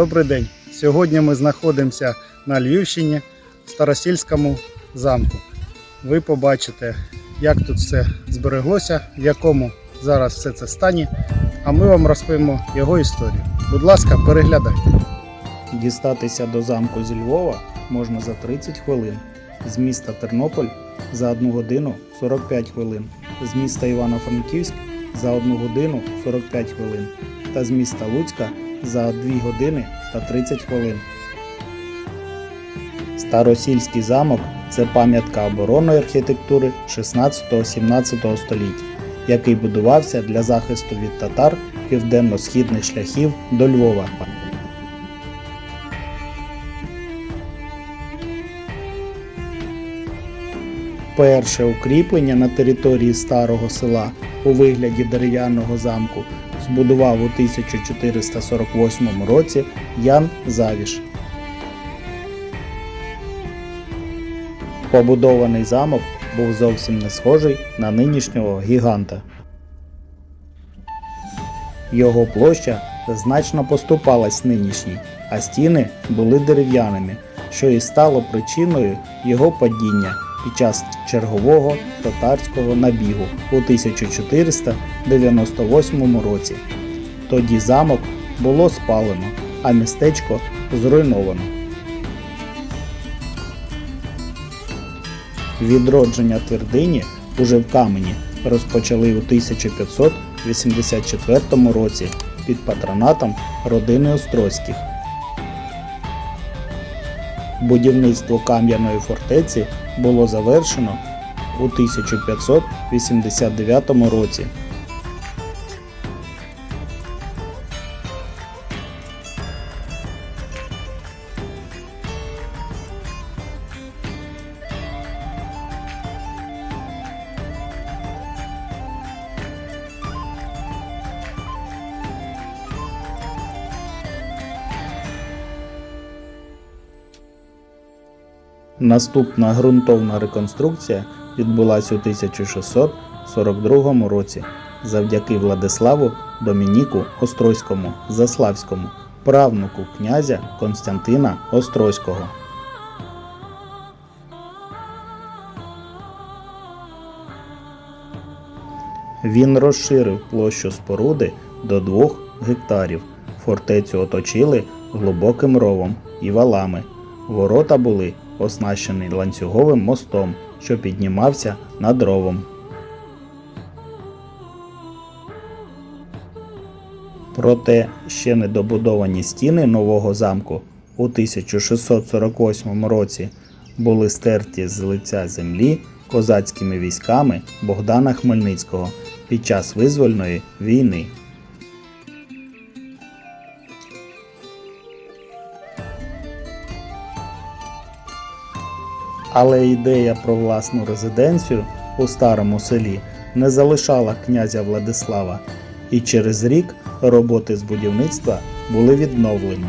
Добрий день. Сьогодні ми знаходимося на Львівщині в Старосільському замку. Ви побачите, як тут все збереглося, в якому зараз все це стані, а ми вам розповімо його історію. Будь ласка, переглядайте. Дістатися до замку зі Львова можна за 30 хвилин, з міста Тернополь за 1 годину 45 хвилин, з міста Івано-Франківськ за 1 годину 45 хвилин та з міста Луцька за 2 години та 30 хвилин. Старосільський замок це пам'ятка оборонної архітектури 16-17 століть, який будувався для захисту від татар південно-східних шляхів до Львова. Перше укріплення на території старого села у вигляді дерев'яного замку збудував у 1448 році Ян Завіш. Побудований замок був зовсім не схожий на нинішнього гіганта. Його площа значно поступалась нинішній, а стіни були дерев'яними, що і стало причиною його падіння під час чергового татарського набігу у 1498 році. Тоді замок було спалено, а містечко зруйновано. Відродження твердині уже в камені розпочали у 1584 році під патронатом родини Острозьких. Будівництво кам'яної фортеці було завершено у 1589 році. Наступна ґрунтовна реконструкція відбулася у 1642 році завдяки Владиславу Домініку Острозькому Заславському, правнуку князя Константина Острозького. Він розширив площу споруди до 2 гектарів. Фортецю оточили глибоким ровом і валами. Ворота були оснащені ланцюговим мостом, що піднімався над ровом. Проте ще недобудовані стіни нового замку у 1648 році були стерті з лиця землі козацькими військами Богдана Хмельницького під час визвольної війни. Але ідея про власну резиденцію у старому селі не залишала князя Владислава, і через рік роботи з будівництва були відновлені.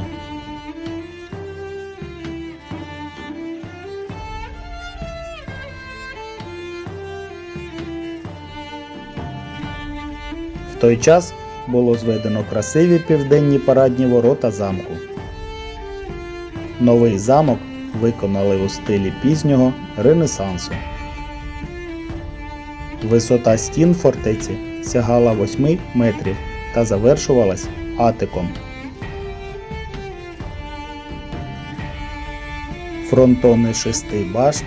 В той час було зведено красиві південні парадні ворота замку. Новий замок виконали у стилі пізнього Ренесансу. Висота стін фортеці сягала 8 метрів та завершувалась атиком. Фронтони шести башт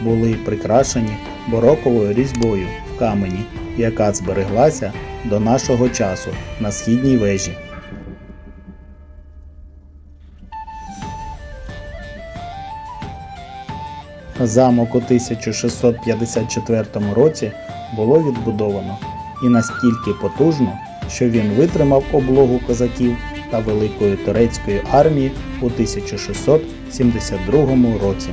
були прикрашені бароковою різьбою в камені, яка збереглася до нашого часу на східній вежі. Замок у 1654 році було відбудовано і настільки потужно, що він витримав облогу козаків та Великої турецької армії у 1672 році.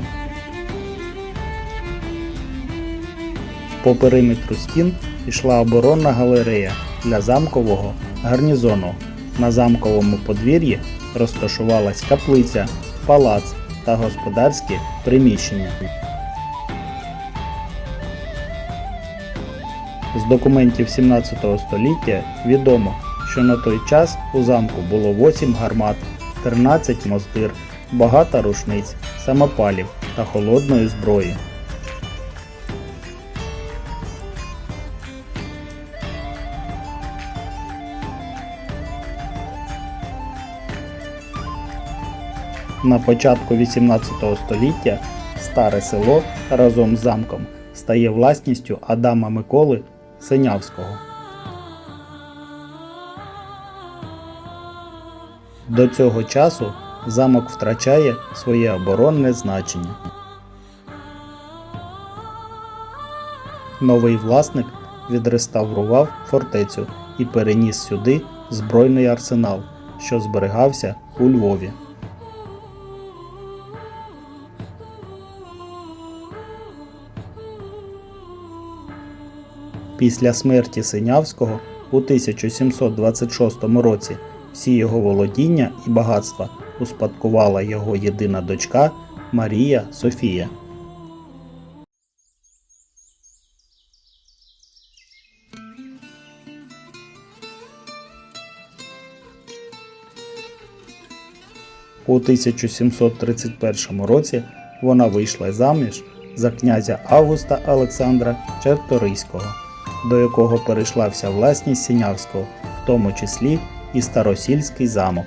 По периметру стін йшла оборонна галерея для замкового гарнізону. На замковому подвір'ї розташувалась каплиця, палац та господарські приміщення. З документів 17 століття відомо, що на той час у замку було 8 гармат, 13 мостир, багато рушниць, самопалів та холодної зброї. На початку 18 століття старе село разом з замком стає власністю Адама Миколи Синявського. До цього часу замок втрачає своє оборонне значення. Новий власник відреставрував фортецю і переніс сюди збройний арсенал, що зберігався у Львові. Після смерті Синявського у 1726 році всі його володіння і багатства успадкувала його єдина дочка Марія Софія. У 1731 році вона вийшла заміж за князя Августа Олександра Черторийського, до якого перейшла вся власність Сінявського, в тому числі і Старосільський замок.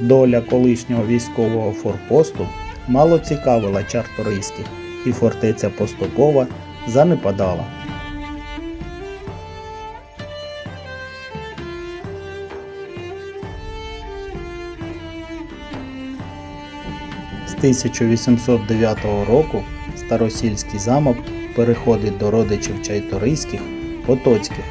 Доля колишнього військового форпосту мало цікавила чарторийських, і фортеця поступово занепадала. 1809 року Старосільський замок переходить до родичів Чайторийських Потоцьких.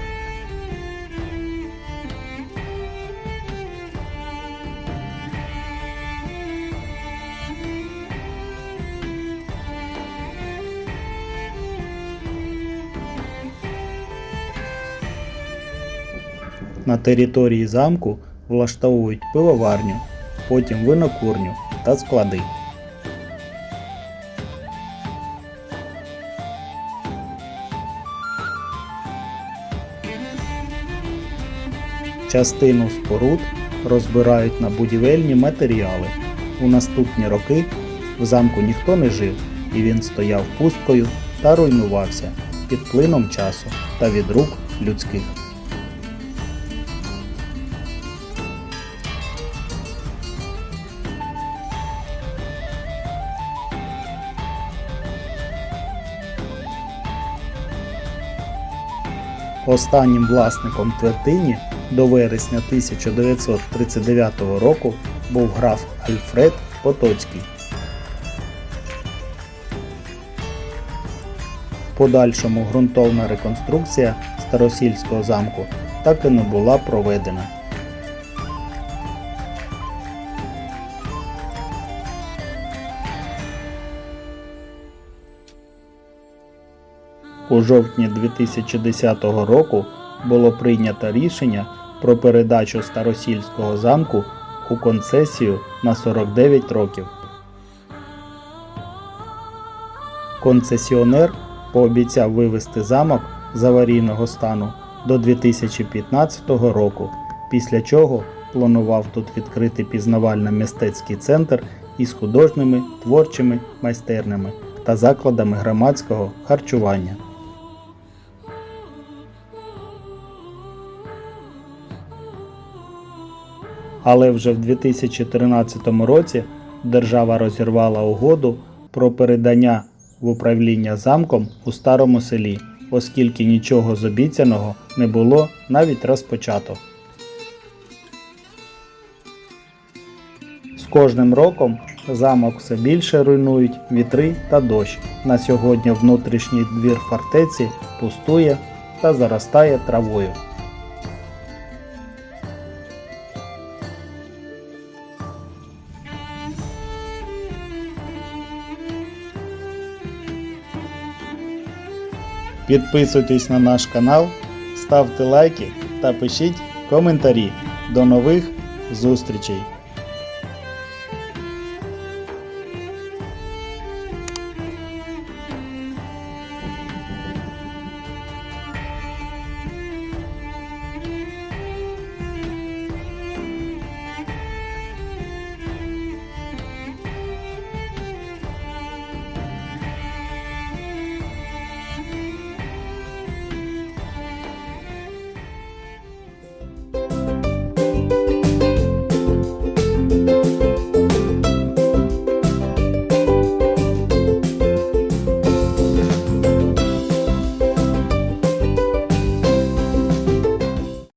На території замку влаштовують пивоварню, потім винокурню та склади. Частину споруд розбирають на будівельні матеріали. У наступні роки в замку ніхто не жив, і він стояв пусткою та руйнувався під плином часу та від рук людських. Останнім власником твердині до вересня 1939 року був граф Альфред Потоцький. Подальшому ґрунтовна реконструкція Старосільського замку так і не була проведена. У жовтні 2010 року було прийнято рішення про передачу Старосільського замку у концесію на 49 років. Концесіонер пообіцяв вивести замок з аварійного стану до 2015 року, після чого планував тут відкрити пізнавально-мистецький центр із художніми творчими майстернями та закладами громадського харчування. Але вже в 2013 році держава розірвала угоду про передання в управління замком у старому селі, оскільки нічого з обіцяного не було навіть розпочато. З кожним роком замок все більше руйнують вітри та дощ. На сьогодні внутрішній двір фортеці пустує та заростає травою. Підписуйтесь на наш канал, ставте лайки та пишіть коментарі. До нових зустрічей!